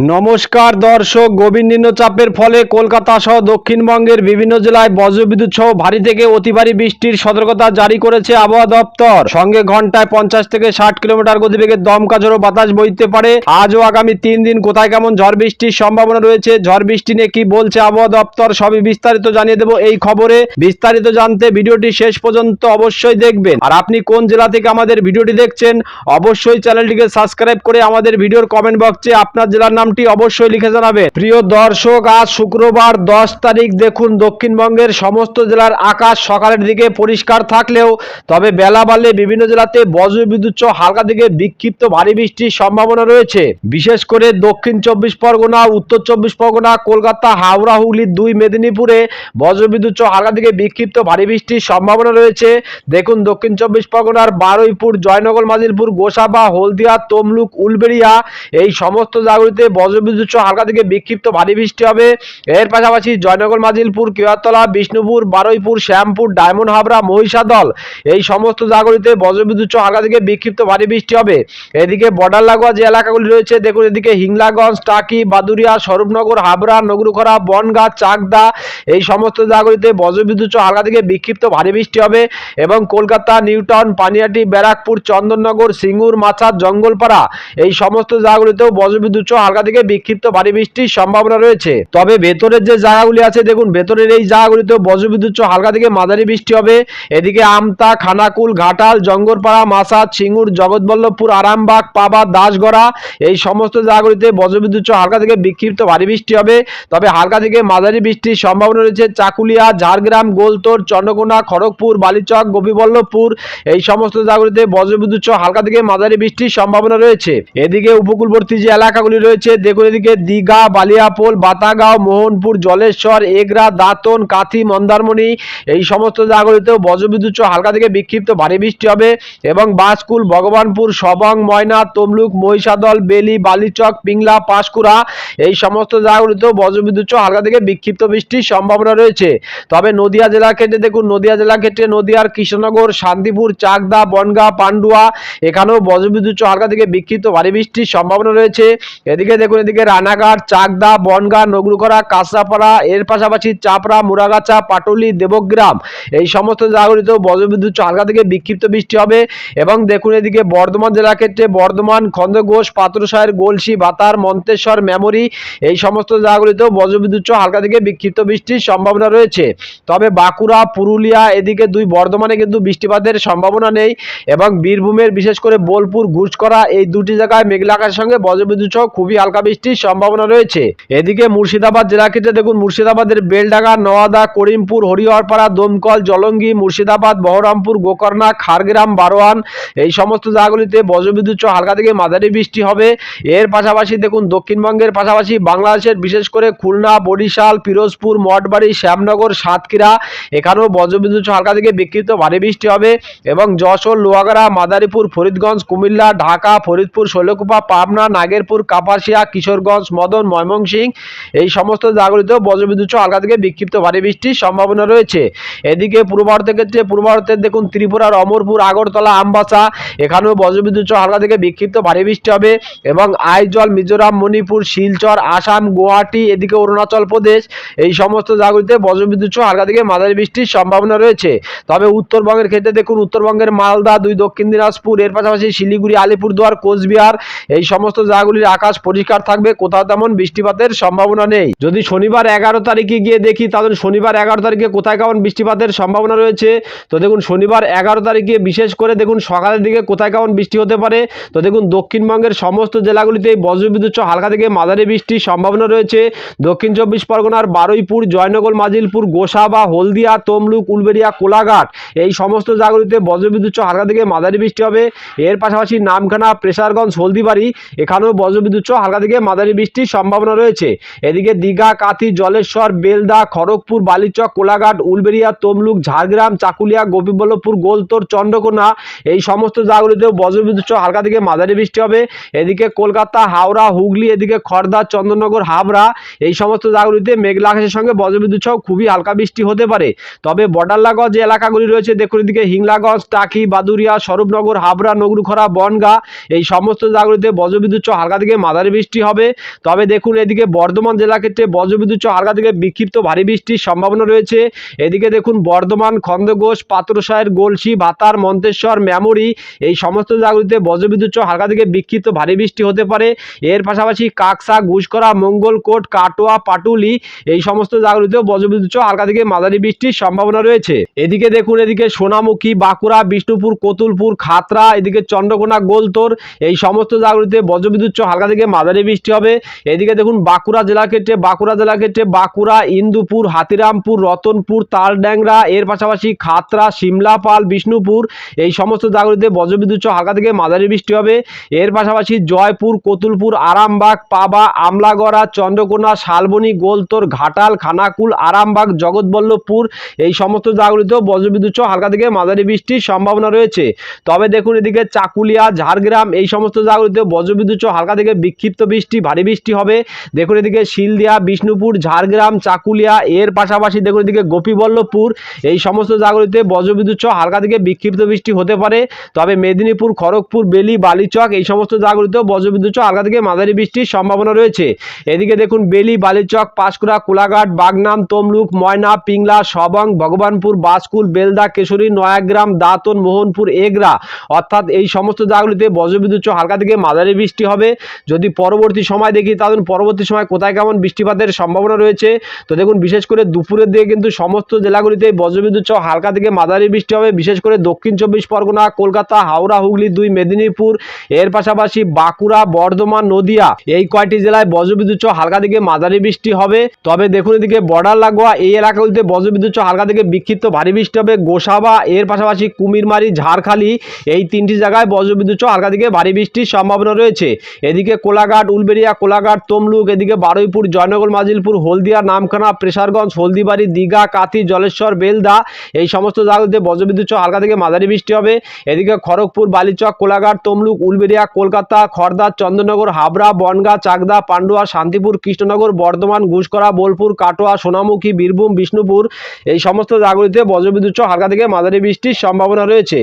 নমস্কার, দর্শক, গভীর নিম্নচাপের ফলে কলকাতা সহ দক্ষিণবঙ্গের বিভিন্ন জেলায় বজ্রবিদ্যুৎ সহ ভারী থেকে অতি ভারী বৃষ্টির সতর্কতা জারি করেছে আবহাওয়া দপ্তর। সঙ্গে ঘন্টায় পঞ্চাশ থেকে ষাট কিলোমিটার গতিবেগে দমকা ঝোড়ো বাতাস বইতে পারে। আজ ও আগামী তিন দিন কোথায় কেমন ঝড় বৃষ্টির সম্ভাবনা রয়েছে? ঝড় বৃষ্টি নিয়ে কি বলছে আবহাওয়া দপ্তর? সবই বিস্তারিত জানিয়ে দেবো এই খবরে। বিস্তারিত জানতে ভিডিওটি শেষ পর্যন্ত অবশ্যই দেখবেন। আর আপনি কোন জেলা থেকে আমাদের ভিডিওটি দেখছেন, অবশ্যই চ্যানেলটিকে সাবস্ক্রাইব করে আমাদের ভিডিওর কমেন্ট বক্সে আপনার জেলার নামটি অবশ্যই লিখে জানাবে। প্রিয় দর্শক, আজ শুক্রবার দশ তারিখ। দেখুন, দক্ষিণবঙ্গের সমস্ত জেলার আকাশ সকালের দিকে পরিষ্কার থাকলেও, তবে বেলা বাড়লে বিভিন্ন জেলাতে বজ্রবিদ্যুৎ হালকা থেকে বিক্ষিপ্ত ভারী বৃষ্টির সম্ভাবনা রয়েছে। বিশেষ করে দক্ষিণ চব্বিশ পরগনা, উত্তর চব্বিশ পরগনা, কলকাতা, হাওড়া হুগলির দুই মেদিনীপুরে বজ্রবিদ্যুৎ হালকা থেকে বিক্ষিপ্ত ভারী বৃষ্টির সম্ভাবনা রয়েছে। দেখুন, দক্ষিণ চব্বিশ পরগনার বারুইপুর, জয়নগর, মাজিলপুর, গোসাবা, হলদিয়া, তমলুক, উলবেড়িয়া এই সমস্ত জায়গাগুলিতে বজ্রবিদ্যুৎ হালকা থেকে বিক্ষিপ্ত ভারী বৃষ্টি হবে। এর পাশাপাশি জয়নগর, মাজিলপুর কেয়াতলা বিষ্ণুপুর, বারুইপুর, শ্যামপুর, ডায়মন্ড হাবড়া, মহিষাদল এই সমস্ত জায়গাগুলিতে বজ্রবিদ্যুৎ হালকা থেকে বিক্ষিপ্ত ভারী বৃষ্টি হবে। এদিকে বর্ডার লাগোয়া যে এলাকাগুলি রয়েছে, দেখুন এদিকে হিংলাগঞ্জ, টাকি, বাদুরিয়া, স্বরূপনগর, হাবড়া, নগরুখরা, বনগাঁ, চাকদা এই সমস্ত জায়গাগুলিতে বজ্রবিদ্যুৎ হালকা থেকে বিক্ষিপ্ত ভারী বৃষ্টি হবে এবং কলকাতা, নিউটাউন, পানিয়াটি, ব্যারাকপুর, চন্দননগর, সিঙ্গুর, মাছাদ, জঙ্গলপাড়া এই সমস্ত জায়গাগুলিতেও বজ্রবিদ্যুৎ হালকা থেকে বিক্ষিপ্ত ভারী বৃষ্টির সম্ভাবনা রয়েছে। তবে ভেতরের যে জায়গাগুলি আছে, দেখুন, ভেতরের এই জায়গাগুলিতে বজ্রবিদ্যুৎ হালকা থেকে মাঝারি বৃষ্টি হবে। এদিকে আমতা, খানাকুল, ঘাটাল, জঙ্গলপাড়া মাসাদ সিঙ্গুর, জগৎবল্লভপুর, আরামবাগ, পাবা, দাসগড়া, এই সমস্ত জায়গাগুলিতে বজ্রবিদ্যুৎ হালকা থেকে বিক্ষিপ্ত ভারী বৃষ্টি হবে। তবে হালকা থেকে মাঝারি বৃষ্টির সম্ভাবনা রয়েছে চাকুলিয়া, ঝাড়গ্রাম, গোলতোর, চন্দ্রকোনা, খড়গপুর, বালিচক, গোপীবল্লভপুর, এই সমস্ত জায়গাগুলিতে বজ্রবিদ্যুৎ হালকা থেকে মাঝারি বৃষ্টির সম্ভাবনা রয়েছে। এদিকে উপকূলবর্তী যে এলাকাগুলি রয়েছে দেখুন এদিকে দীঘা, বালিয়াপোল, বাতাগাঁও, মোহনপুর, জলেশ্বর, এগরা, দাঁতন, কাথি, মন্দারমণি এই সমস্ত জায়গাগুলিতেও বজ্রবিদ্যুৎ হালকা থেকে বিক্ষিপ্ত ভারী বৃষ্টি হবে এবং বাসকুল, ভগবানপুর, সবং, ময়না, তমলুক, মহিষাদল, বেলি, বালিচক, পিংলা, পাঁশকুড়া এই সমস্ত জায়গাগুলিতেও বজ্রবিদ্যুৎ হালকা থেকে বিক্ষিপ্ত বৃষ্টির সম্ভাবনা রয়েছে। তবে নদিয়া জেলার ক্ষেত্রে দেখুন, নদিয়া জেলার ক্ষেত্রে নদিয়ার কৃষ্ণনগর, শান্তিপুর, চাকদা, বনগাঁ, পান্ডুয়া এখানেও বজ্রবিদ্যুৎ হালকা থেকে বিক্ষিপ্ত ভারী বৃষ্টির সম্ভাবনা রয়েছে। এদিকে দেখুন এদিকে রানাঘাট, চাকদা, বনগাঁ, নগরুকরা, কাঁচরাপাড়া, এর পাশাপাশি চাপড়া, মুরাগাছা, পাটুলি, দেবগ্রাম এই সমস্ত জায়গাগুলিতেও বজ্রবিদ্যুৎ হালকা থেকে বিক্ষিপ্ত বৃষ্টি হবে এবং দেখুন এদিকে বর্ধমান জেলার ক্ষেত্রে বর্ধমান খন্দঘোষ পাত্রসায়ের গোলসি, বাতার, মন্তেশ্বর, মেমরি এই সমস্ত জায়গাগুলিতেও বজ্রবিদ্যুৎ হালকা থেকে বিক্ষিপ্ত বৃষ্টির সম্ভাবনা রয়েছে। তবে বাঁকুড়া, পুরুলিয়া এদিকে দুই বর্ধমানে কিন্তু বৃষ্টিপাতের সম্ভাবনা নেই এবং বীরভূমের বিশেষ করে বোলপুর ঘুষকরা এই দুটি জায়গায় মেঘলা আকাশের সঙ্গে বজ্রবিদ্যুৎ খুবই হালকা বৃষ্টির সম্ভাবনা রয়েছে। এদিকে মুর্শিদাবাদ জেলা ক্ষেত্রে দেখুন, মুর্শিদাবাদের বেলডাঙ্গা নওয়াদা করিমপুর, হরিহরপাড়া, দমকল, জলঙ্গি, মুর্শিদাবাদ, বহরমপুর, গোকর্ণা খারগ্রাম বারোয়ান এই সমস্ত জায়গাগুলিতে বজ্রবিদ্যুৎ হালকা থেকে মাঝারি বৃষ্টি হবে। এর পাশাপাশি দেখুন, দক্ষিণবঙ্গের পাশাপাশি বাংলাদেশের বিশেষ করে খুলনা, বরিশাল, পিরোজপুর, মঠবাড়ি, শ্যামনগর, সাতক্ষীরা, এখানেও বজ্রবিদ্যুৎ হালকা থেকে বিক্ষিপ্ত ভারী বৃষ্টি হবে এবং যশোর, লোহাগাড়া, মাদারীপুর, ফরিদগঞ্জ, কুমিল্লা, ঢাকা, ফরিদপুর, শৈলকুপা, পাবনা, নাগেরপুর, কাপাসিয়া কিশোরগঞ্জ, মদন, ময়মনসিংহ, এই সমস্ত জায়গাগুলিতেও বজ্রবিদ্যুৎ হালকা থেকে বিক্ষিপ্ত ভারী বৃষ্টির সম্ভাবনা রয়েছে। এদিকে পূর্ব ভারতের ক্ষেত্রে, পূর্ব ভারতের দেখুন ত্রিপুরার অমরপুর, আগরতলা, আমবাসা, এখানেও বজ্রবিদ্যুৎ হালকা থেকে বিক্ষিপ্ত ভারী বৃষ্টি হবে এবং আইজল, মিজোরাম, মণিপুর, শিলচর, আসাম, গুয়াহাটি, এদিকে অরুণাচল প্রদেশ, এই সমস্ত জায়গাগুলিতে বজ্রবিদ্যুৎ হালকা থেকে মাঝারি বৃষ্টির সম্ভাবনা রয়েছে। তবে উত্তরবঙ্গের ক্ষেত্রে দেখুন, উত্তরবঙ্গের মালদা, দুই দক্ষিণ দিনাজপুর, এর পাশাপাশি শিলিগুড়ি, আলিপুরদুয়ার, কোচবিহার, এই সমস্ত জায়গাগুলির আকাশ পরিষ্কার থাকবে, কোথাও তেমন বৃষ্টিপাতের সম্ভাবনা নেই। যদি শনিবার এগারো তারিখে গিয়ে দেখি, তাহলে শনিবার এগারো তারিখে কোথায় কেমন বৃষ্টিপাতের সম্ভাবনা রয়েছে? তো দেখুন, শনিবার এগারো তারিখে বিশেষ করে দেখুন, সকালের দিকে কোথায় কেমন বৃষ্টি হতে পারে। তো দেখুন, দক্ষিণবঙ্গের সমস্ত জেলাগুলিতে বজ্রবিদ্যুৎ হালকা থেকে মাঝারি বৃষ্টির সম্ভাবনা রয়েছে। দক্ষিণ চব্বিশ পরগনার বারুইপুর, জয়নগর, মাজিলপুর গোসা বা হলদিয়া, তমলুক, উলবেড়িয়া, কোলাঘাট এই সমস্ত জায়গাগুলিতে বজ্রবিদ্যুৎ হালকা থেকে মাঝারি বৃষ্টি হবে। এর পাশাপাশি নামখানা, প্রেসারগঞ্জ, হলদিবাড়ি, এখানেও বজ্রবিদ্যুৎ হালকা থেকে মাঝারি বৃষ্টির সম্ভাবনা রয়েছে। এদিকে দীঘা, কাথি, জলেশ্বর, বেলদা, খড়গপুর, বালিচক, কোলাঘাট, উলবেড়িয়া, তমলুক, ঝাড়গ্রাম, চাকুলিয়া, গোপীবল্লভপুর, গোলতোর, চন্দ্রকোনা এই সমস্ত জায়গাগুলিতেও বজ্রবিদ্যুৎ সহ হালকা থেকে মাঝারি বৃষ্টি হবে। এদিকে কলকাতা, হাওড়া, হুগলি, এদিকে খড়দা চন্দননগর, হাবড়া এই সমস্ত জায়গাগুলিতে মেঘলা আকাশের সঙ্গে বজ্রবিদ্যুৎ সহ খুবই হালকা বৃষ্টি হতে পারে। তবে বর্ডার যে এলাকাগুলি রয়েছে, দেখুন এদিকে হিংলাগঞ্জ, টাকি, বাদুরিয়া, স্বরূপনগর, হাবড়া, নগরুখরা, বনগা এই সমস্ত জায়গাগুলিতে বজ্রবিদ্যুৎ সহ হালকা থেকে মাঝারি বৃষ্টি বৃষ্টি হবে। তবে দেখুন, এদিকে বর্ধমান জেলা ক্ষেত্রে বজ্রবিদ্যুৎ হালকা থেকে বিক্ষিপ্ত ভারী বৃষ্টির সম্ভাবনা রয়েছে। এদিকে দেখুন, বর্ধমান খন্দঘোষ পাত্রসায়ের গোলসি, ভাতার, মন্তেশ্বর মেমরি এই সমস্ত জায়গাগুলিতে বজ্রবিদ্যুৎ হালকা থেকে বিক্ষিপ্ত ভারী বৃষ্টি হতে পারে। এর পাশাপাশি কাকসা ঘুষকরা মঙ্গলকোট, কাটোয়া, পাটুলি এই সমস্ত জায়গাগুলিতেও বজ্রবিদ্যুৎ হালকা থেকে মাঝারি বৃষ্টির সম্ভাবনা রয়েছে। এদিকে দেখুন, এদিকে সোনামুখী, বাঁকুড়া, বিষ্ণুপুর, কতুলপুর খাতরা এদিকে চন্দ্রকোনা, গোলতোর এই সমস্ত জায়গাগুলিতে বজ্রবিদ্যুৎ হালকা থেকে মাঝারি বৃষ্টি হবে। এদিকে দেখুন, বাঁকুড়া জেলা ক্ষেত্রে, বাঁকুড়া জেলা ক্ষেত্রে বাঁকুড়া, ইন্দুপুর, হাতিরামপুর, রতনপুর তালড্যাংরা এর পাশাপাশি খাতড়া সিমলাপাল, বিষ্ণুপুর, এই সমস্ত জায়গাগুলিতে বজ্রবিদ্যুৎ হালকা থেকে মাঝারি বৃষ্টি হবে। এর পাশাপাশি জয়পুর, কতুলপুর, আরামবাগ, পাবা, আমলাগড়া, চন্দ্রকোনা, শালবনী, গোলতোর, ঘাটাল, খানাকুল, আরামবাগ, জগৎবল্লভপুর, এই সমস্ত জায়গাগুলিতেও বজ্রবিদ্যুৎ হালকা থেকে মাঝারি বৃষ্টির সম্ভাবনা রয়েছে। তবে দেখুন, এদিকে চাকুলিয়া, ঝাড়গ্রাম, এই সমস্ত জায়গাগুলিতে বজ্রবিদ্যুৎ হালকা থেকে বিক্ষিপ্ত বৃষ্টি, ভারী বৃষ্টি হবে। দেখুন এদিকে শিলদিয়া, বিষ্ণুপুর, ঝাড়গ্রাম, চাকুলিয়া, এর পাশাপাশি দেখুন এদিকে গোপীবল্লভপুর। এই সমস্ত জায়গাগুলিতে বজ্রবিদ্যুৎ সহ হালকা থেকে বিক্ষিপ্ত বৃষ্টি হতে পারে। তবে মেদিনীপুর, খড়গপুর, বেলি, বালিচক এই সমস্ত জায়গাগুলিতেও বজ্রবিদ্যুৎ সহ হালকা থেকে মাঝারি বৃষ্টির সম্ভাবনা রয়েছে। এদিকে দেখুন বেলি, বালিচক, পাঁশকুড়া, কোলাঘাট বাগনাম তমলুক, ময়না, পিংলা, সবং, ভগবানপুর, বাসকুল, বেলদা, কেশরী, নয়াগ্রাম, দাঁতন, মোহনপুর, এগরা। অর্থাৎ এই সমস্ত জায়গাগুলিতে বজ্রবিদ্যুৎ সহ হালকা থেকে মাঝারি বৃষ্টি হবে। যদি পরবর্তী সময় দেখি তাহলে পরবর্তী সময় কোথায় কেমন বৃষ্টিপাতের সম্ভাবনা রয়েছে। তো দেখুন বিশেষ করে দুপুরের দিকে কিন্তু সমস্ত জেলাগুলিতে বজ্রবিদ্যুৎ সহ হালকা থেকে মাঝারি বৃষ্টি হবে। বিশেষ করে দক্ষিণ চব্বিশ পরগনা, কলকাতা, হাওড়া, হুগলি, দুই মেদিনীপুর, এর পাশাপাশি বাঁকুড়া, বর্ধমান, নদিয়া এই কয়টি জেলায় বজ্রবিদ্যুৎ সহ হালকা থেকে মাঝারি বৃষ্টি হবে। তবে দেখুন এদিকে বর্ডার লাগোয়া এই এলাকাগুলিতে বজ্রবিদ্যুৎ সহ হালকা থেকে বিক্ষিপ্ত ভারী বৃষ্টি হবে। গোসাবা, এর পাশাপাশি কুমিরমারি, ঝাড়খালি এই তিনটি জায়গায় বজ্রবিদ্যুৎ সহ হালকা থেকে ভারী বৃষ্টির সম্ভাবনা রয়েছে। এদিকে কোলাঘাট উলবেড়িয়া, কোলাঘাট, তমলুক, এদিকে বারুইপুর, জয়নগর, মাজিলপুর, হলদিয়া, নামখানা, প্রেসারগঞ্জ, হলদিবাড়ি, দীঘা, কাথি, জলেশ্বর, বেলদা, এই সমস্ত জায়গাতে বজ্রবিদ্যুৎ সহ হালকা থেকে মাঝারি বৃষ্টি হবে। এদিকে খড়গপুর, বালিচক, কোলাঘাট, তমলুক, উলবেড়িয়া, কলকাতা খড়দা চন্দ্রনগর, হাবড়া, বনগা, চাকদা, পান্ডুয়া, শান্তিপুর, কৃষ্ণনগর, বর্ধমান, ঘুষকরা, বোলপুর, কাটোয়া, সোনামুখী, বীরভূম, বিষ্ণুপুর, এই সমস্ত জায়গাগুলিতে বজ্রবিদ্যুৎ সহ হালকা থেকে মাঝারি বৃষ্টির সম্ভাবনা রয়েছে।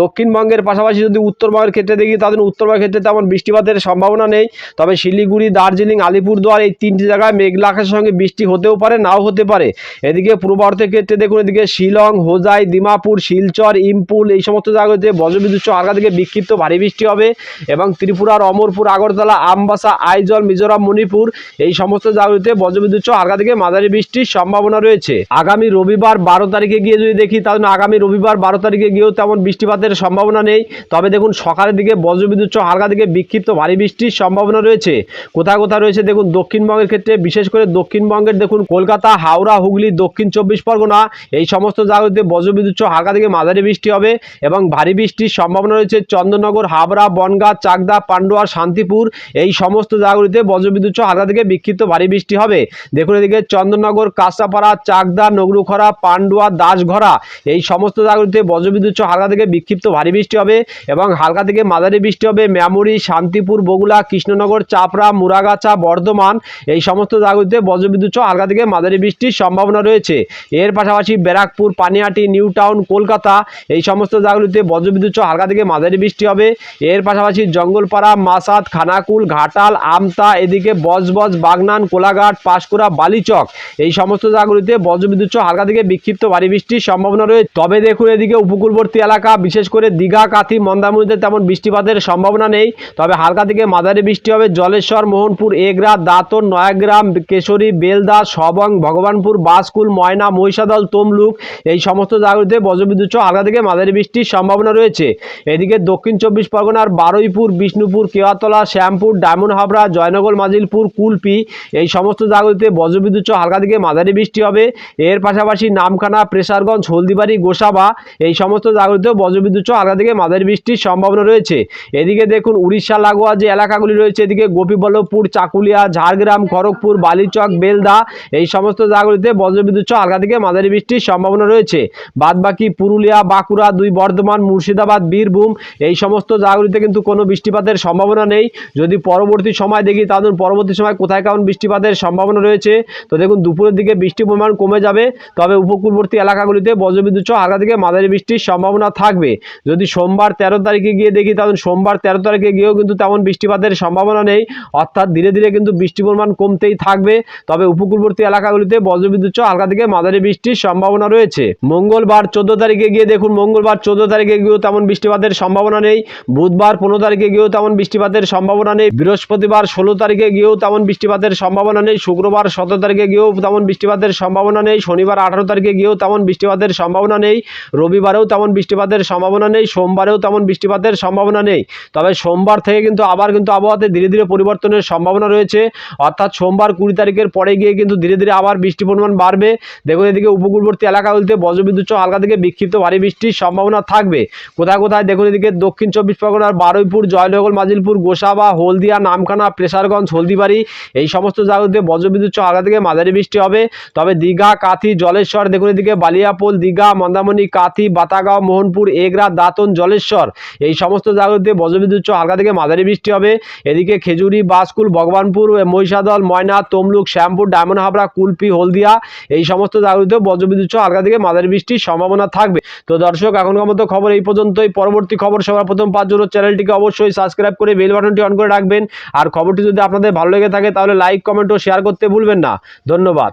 দক্ষিণবঙ্গের পাশাপাশি যদি উত্তরবঙ্গের ক্ষেত্রে দেখি তাদের উত্তরবঙ্গের ক্ষেত্রে তেমন বৃষ্টিপাতের সম্ভাবনা নেই। তবে শিলিগুড়ি, দার্জিলিং, আলিপুরদুয়ার এই তিনটি জায়গায় মেঘলা আকাশের সঙ্গে বৃষ্টি হতেও পারে, নাও হতে পারে। এদিকে পূর্ব ভারতের ক্ষেত্রে দেখুন, এদিকে শিলং, হোজাই, দিমাপুর, শিলচর, ইম্পুল এই সমস্ত জায়গাতে বজ্রবিদ্যুৎ হালকা থেকে বিক্ষিপ্ত ভারী বৃষ্টি হবে এবং ত্রিপুরার অমরপুর আগরতলা, আমবাসা, আইজল, মিজোরাম, মণিপুর এই সমস্ত জায়গাতে বজ্রবিদ্যুৎ হালকা থেকে মাঝারি বৃষ্টির সম্ভাবনা রয়েছে। আগামী রবিবার বারো তারিখে গিয়ে যদি দেখি, তাহলে আগামী রবিবার বারো তারিখে গিয়েও তেমন বৃষ্টিপাতের সম্ভাবনা নেই। তবে দেখুন, সকালের দিকে বজ্রবিদ্যুৎ হালকা থেকে বিক্ষিপ্ত ভারী বৃষ্টির সম্ভাবনা রয়েছে। কোথায় কোথায় রয়েছে দেখুন, দক্ষিণবঙ্গের ক্ষেত্রে, বিশেষ করে দক্ষিণবঙ্গের দেখুন, কলকাতা, হাওড়া, হুগলি, দক্ষিণ চব্বিশ পরগনা, এই সমস্ত জায়গাতে বজ্রবিদ্যুৎ হালকা থেকে মাঝারি বৃষ্টি হবে এবং ভারী বৃষ্টির সম্ভাবনা রয়েছে চন্দননগর হাবড়া বনগাঁ, চাকদা, পান্ডুয়া, শান্তিপুর, এই সমস্ত জায়গাগুলিতে বজ্রবিদ্যুৎ হালকা থেকে বিক্ষিপ্ত ভারী বৃষ্টি হবে। দেখুন এদিকে চন্দননগর কাঁচাপাড়া চাকদা, নগরুখরা, পান্ডুয়া, দাসঘরা, এই সমস্ত জায়গাগুলিতে বজ্রবিদ্যুৎ হালকা থেকে বিক্ষিপ্ত ভারী বৃষ্টি হবে এবং হালকা থেকে মাঝারি বৃষ্টি হবে। মেমরি শান্তিপুর বগুলা কৃষ্ণনগর চাপড়া মুরাগাছা বর্ধমান, এই সমস্ত জায়গাগুলিতে বজ্রবিদ্যুৎ সহ হালকা থেকে মাঝারি বৃষ্টির সম্ভাবনা রয়েছে। এর পাশাপাশি ব্যারাকপুর পানিহাটি নিউ টাউন, কলকাতা, এই সমস্ত জায়গাগুলিতে বজ্রবিদ্যুৎ সহ হালকা থেকে মাঝারি বৃষ্টি হবে। এর পাশাপাশি জঙ্গলপাড়া, মাসাদ, খানাকুল, ঘাটাল, আমতা, এদিকে বজবজ, বাগনান, কোলাঘাট, পাঁশকুড়া, বালিচক, এই সমস্ত জায়গাগুলিতে বজ্রবিদ্যুৎ সহ হালকা থেকে বিক্ষিপ্ত ভারী বৃষ্টির সম্ভাবনা রয়েছে। তবে দেখুন, এদিকে উপকূলবর্তী এলাকা, বিশেষ করে দীঘা, কাথি, মন্দারমণিতে তেমন বৃষ্টিপাতের সম্ভাবনা নেই। তবে হালকা থেকে মাঝারি বৃষ্টি হবে। জলেশ্বর, মোহনপুর, এগরা দাঁতন নয়াগ্রাম, কেশরী, বেলদা, সবং, ভগবানপুর, বাসকুল, ময়না, মহিষাদল, তমলুক এই সমস্ত জায়গাগুলিতে বজ্রবিদ্যুৎ সহ থেকে মাঝারি বৃষ্টির সম্ভাবনা রয়েছে। এদিকে দক্ষিণ চব্বিশ পরগনার বারুইপুর, বিষ্ণুপুর, কেওয়াতলা, শ্যামপুর, ডায়মন্ড হাবড়া, জয়নগর, মাজিলপুর, কুলপি এই সমস্ত জায়গাগুলিতে বজ্রবিদ্যুৎ সহ হালকা থেকে মাঝারি বৃষ্টি হবে। এর পাশাপাশি নামখানা, প্রেসারগঞ্জ, হলদিবাড়ি, গোসাবা এই সমস্ত জায়গাগুলিতেও বজ্রবিদ্যুৎ সহ হালকা থেকে মাঝারি বৃষ্টির সম্ভাবনা রয়েছে। এদিকে দেখুন উড়িষ্যা লাগোয়া যে এলাকাগুলি রয়েছে, এদিকে গোপীবল্লভপুর, চাকুলিয়া, ঝাড়গ্রাম, খড়গপুর, বালিচক, বেলদা এই সমস্ত জায়গাগুলিতে বজ্রবিদ্যুৎ সহ হালকা থেকে মাঝারি বৃষ্টির সম্ভাবনা রয়েছে। বাদবাকি পুরুলিয়া, বাঁকুড়া, দুই বর্ধমান, মুর্শিদাবাদ, বীরভূম এই সমস্ত জায়গাগুলিতে কিন্তু কোনো বৃষ্টিপাতের সম্ভাবনা নেই। যদি পরবর্তী সময় দেখি তাহলে পরবর্তী সময় কোথায় কেমন বৃষ্টিপাতের সম্ভাবনা রয়েছে, তো দেখুন দুপুরের দিকে বৃষ্টির পরিমাণ কমে যাবে, তবে উপকূলবর্তী এলাকাগুলিতে বজ্রবিদ্যুৎ সহ হালকা থেকে মাঝারি বৃষ্টির সম্ভাবনা থাকবে। যদি সোমবার তেরো তারিখে গিয়ে দেখি তাহলে সোমবার তেরো তারিখে গিয়েও কিন্তু তেমন বৃষ্টিপাতের সম্ভাবনা নেই। অর্থাৎ ধীরে ধীরে কিন্তু বৃষ্টির পরিমাণ কমতেই থাকবে। তবে উপকূলবর্তী এলাকাগুলিতে বজ্রবিদ্যুৎ সহ হালকা থেকে মাঝারি বৃষ্টির সম্ভাবনা রয়েছে। মঙ্গলবার চোদ্দ তারিখে গিয়ে দেখুন, মঙ্গলবার চোদ্দ তারিখে গিয়েও তেমন বৃষ্টিপাতের সম্ভাবনা নেই। বুধবার পনেরো তারিখে গিয়েও তেমন বৃষ্টিপাতের সম্ভাবনা নেই। বৃহস্পতিবার ষোলো তারিখে গিয়েও তেমন বৃষ্টিপাতের সম্ভাবনা নেই। শুক্রবার সতেরো তারিখে গিয়েও তেমন বৃষ্টিপাতের সম্ভাবনা নেই। শনিবার আঠারো তারিখে গিয়েও তেমন বৃষ্টিপাতের সম্ভাবনা নেই। রবিবারেও তেমন বৃষ্টিপাতের সম্ভাবনা নেই। সোমবারেও তেমন বৃষ্টিপাতের সম্ভাবনা নেই। তবে সোমবার থেকে কিন্তু আবার কিন্তু আবহাওয়াতে ধীরে ধীরে পরিবর্তনের সম্ভাবনা রয়েছে। অর্থাৎ সোমবার কুড়ি তারিখের পরে গিয়ে কিন্তু ধীরে ধীরে আবার বৃষ্টির পরিমাণ বাড়বে। দেখুন এদিকে উপকূলবর্তী এলাকাগুলিতে বজ্রবিদ্যুৎ সহ হালকা থেকে বিক্ষিপ্ত ভারী বৃষ্টির সম্ভাবনা থাকবে। কোথায় কোথায় দেখুন এদিকে দক্ষিণ চব্বিশ পরগনার বারুইপুর, জয়নগর, মাজিলপুর, গোসাবা, হলদিয়া, নামখানা, প্রেসারগঞ্জ, হলদিবাড়ি এই সমস্ত জায়গাতে বজ্রবিদ্যুৎ হালকা থেকে মাঝারি বৃষ্টি হবে। তবে দীঘা, কাথি, জলেশ্বর দেখুন এদিকে বালিয়াপোল, দীঘা মন্দামণি কাথি, বাতাগাঁও, মোহনপুর, এগরা, দাঁতন, জলেশ্বর এই সমস্ত জায়গাতে বজ্রবিদ্যুৎ হালকা থেকে মাঝারি বৃষ্টি হবে। এদিকে খেজুরি বাসকুল ভগবানপুর, মহিষাদল, ময়না, তমলুক, শ্যামপুর, ডায়মন্ড হাবড়া, কুলপি, হলদিয়া, এই সমস্ত জায়গাগুলিতেও বজ্রবিদ্যুৎ সহ হালকা থেকে মাঝারি বৃষ্টির সম্ভাবনা থাকবে। তো দর্শক, এখনকার মতো খবর এই পর্যন্তই। পরবর্তী খবর সবার প্রথম পাঁচ জন্য চ্যানেলটিকে অবশ্যই সাবস্ক্রাইব করে বেল বাটনটি অন করে রাখবেন। আর খবরটি যদি আপনাদের ভালো লেগে থাকে, তাহলে লাইক, কমেন্ট ও শেয়ার করতে ভুলবেন না। ধন্যবাদ।